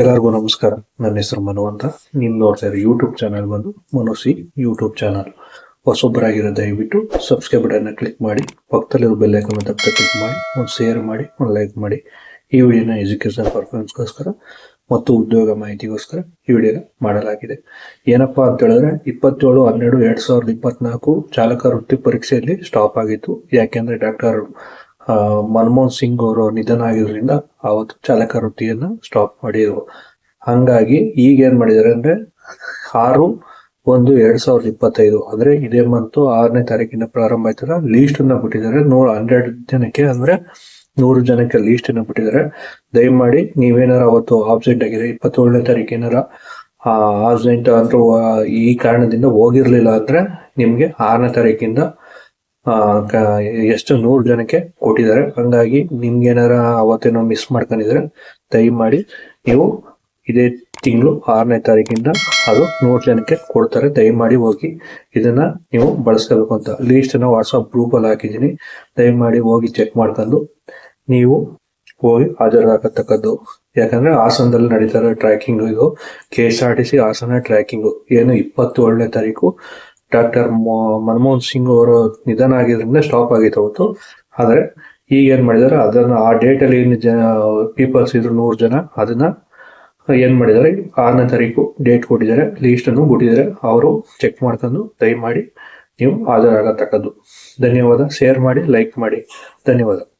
ಎಲ್ಲರಿಗೂ ನಮಸ್ಕಾರ. ನನ್ನ ಹೆಸರು ಮನು ಅಂತ. ನೋಡ್ತಾ ಇರೋ ಯೂಟ್ಯೂಬ್ ಚಾನಲ್ ಬಂದು ಮನೋಸಿ ಯೂಟ್ಯೂಬ್ ಚಾನಲ್ ಹೊಸೊಬ್ಬರಾಗಿರೋ ದಯವಿಟ್ಟು ಸಬ್ಸ್ಕ್ರೈಬ್ ಬಟನ್ನ ಕ್ಲಿಕ್ ಮಾಡಿ, ಪಕ್ಕದಲ್ಲಿರೋ ಬೆಲ್ ಐಕನ್ ಅಂತ ಕ್ಲಿಕ್ ಮಾಡಿ, ಒಂದು ಶೇರ್ ಮಾಡಿ, ಒಂದು ಲೈಕ್ ಮಾಡಿ. ಈ ವಿಡಿಯೋನ ಎಜುಕೇಶನ್ ಪರ್ಫಾರ್ಮೆನ್ಸ್ಗೋಸ್ಕರ ಮತ್ತು ಉದ್ಯೋಗ ಮಾಹಿತಿಗೋಸ್ಕರ ಈ ವಿಡಿಯೋನ ಮಾಡಲಾಗಿದೆ. ಏನಪ್ಪಾ ಅಂತ ಹೇಳಿದ್ರೆ, ಇಪ್ಪತ್ತೇಳು, ಹನ್ನೆರಡು, ಎರಡ್ ಸಾವಿರದ ಇಪ್ಪತ್ನಾಲ್ಕು ಚಾಲಕ ವೃತ್ತಿ ಪರೀಕ್ಷೆಯಲ್ಲಿ ಸ್ಟಾಪ್ ಆಗಿತ್ತು. ಯಾಕೆಂದ್ರೆ ಡಾಕ್ಟರ್ ಮನಮೋಹನ್ ಸಿಂಗ್ ಅವರು ನಿಧನ ಆಗಿರೋದ್ರಿಂದ ಅವತ್ತು ಚಾಲಕ ವೃತ್ತಿಯನ್ನು ಸ್ಟಾಪ್ ಮಾಡಿದ್ರು. ಹಂಗಾಗಿ ಈಗ ಏನ್ ಮಾಡಿದಾರೆ ಅಂದ್ರೆ ಆರು ಒಂದು ಎರಡ್ ಸಾವಿರದ ಇಪ್ಪತ್ತೈದು, ಅಂದ್ರೆ ಇದೇ ಮಂತು ಆರನೇ ತಾರೀಕಿನ ಪ್ರಾರಂಭ ಆಯ್ತಲ್ಲ ಲೀಸ್ಟ್ ಅನ್ನ ಬಿಟ್ಟಿದ್ದಾರೆ ನೂರ ಹಂಡ್ರೆಡ್ ಜನಕ್ಕೆ ಅಂದ್ರೆ ನೂರು ಜನಕ್ಕೆ ಲೀಸ್ಟ್ ಅನ್ನ ಬಿಟ್ಟಿದ್ದಾರೆ ದಯಮಾಡಿ ನೀವೇನಾರ ಅವತ್ತು ಆಬ್ಸೆಂಟ್ ಆಗಿದೆ ಇಪ್ಪತ್ತೇಳನೇ ತಾರೀಕು ಏನಾರ ಆಬ್ಸೆಂಟ್ ಅಂದ್ರೆ ಈ ಕಾರಣದಿಂದ ಹೋಗಿರ್ಲಿಲ್ಲ ಅಂದ್ರೆ ನಿಮ್ಗೆ ಆರನೇ ತಾರೀಕಿಂದ ಎಷ್ಟು ನೂರು ಜನಕ್ಕೆ ಕೊಟ್ಟಿದ್ದಾರೆ. ಹಂಗಾಗಿ ನಿಮ್ಗೇನಾರ ಅವತ್ತೇನೋ ಮಿಸ್ ಮಾಡ್ಕೊಂಡಿದ್ರೆ ದಯಮಾಡಿ ನೀವು ಇದೇ ತಿಂಗಳು ಆರನೇ ತಾರೀಕಿಂದ ಅದು ನೂರು ಜನಕ್ಕೆ ಕೊಡ್ತಾರೆ. ದಯಮಾಡಿ ಹೋಗಿ ಇದನ್ನ ನೀವು ಬಳಸ್ಕೋಬೇಕು ಅಂತ. ಲೀಸ್ಟ್ ಅನ್ನ ವಾಟ್ಸಪ್ ಗ್ರೂಪ್ ಅಲ್ಲಿ ಹಾಕಿದ್ದೀನಿ. ದಯಮಾಡಿ ಹೋಗಿ ಚೆಕ್ ಮಾಡ್ಕೊಂಡು ನೀವು ಹೋಗಿ ಹಾಜರಾಗತಕ್ಕದ್ದು ಯಾಕಂದ್ರೆ ಹಾಸನದಲ್ಲಿ ನಡೀತಾರೆ ಟ್ರ್ಯಾಕಿಂಗ್ ಇದು K S R T C Hassan trekking ಏನು ಇಪ್ಪತ್ತೇಳನೇ ತಾರೀಕು ಡಾಕ್ಟರ್ ಮನಮೋಹನ್ ಸಿಂಗ್ ಅವರು ನಿಧನ ಆಗಿದ್ರಿಂದ ಸ್ಟಾಪ್ ಆಗಿತ್ತು ಅವತ್ತು. ಆದರೆ ಈಗ ಏನ್ ಮಾಡಿದಾರೆ, ಅದನ್ನ ಆ ಡೇಟ್ ಅಲ್ಲಿ ಏನು ಜನ ಪೀಪಲ್ಸ್ ಇದ್ರು ನೂರು ಜನ, ಅದನ್ನ ಏನ್ ಮಾಡಿದ್ದಾರೆ ಆರನೇ ತಾರೀಕು ಡೇಟ್ ಕೊಟ್ಟಿದ್ದಾರೆ ಲೀಸ್ಟ್ ಅನ್ನು ಬಿಟ್ಟಿದ್ದಾರೆ. ಅವರು ಚೆಕ್ ಮಾಡ್ಕೊಂಡು ದಯಮಾಡಿ ನೀವು ಹಾಜರಾಗತಕ್ಕದ್ದು. ಧನ್ಯವಾದ. ಶೇರ್ ಮಾಡಿ ಲೈಕ್ ಮಾಡಿ. ಧನ್ಯವಾದ.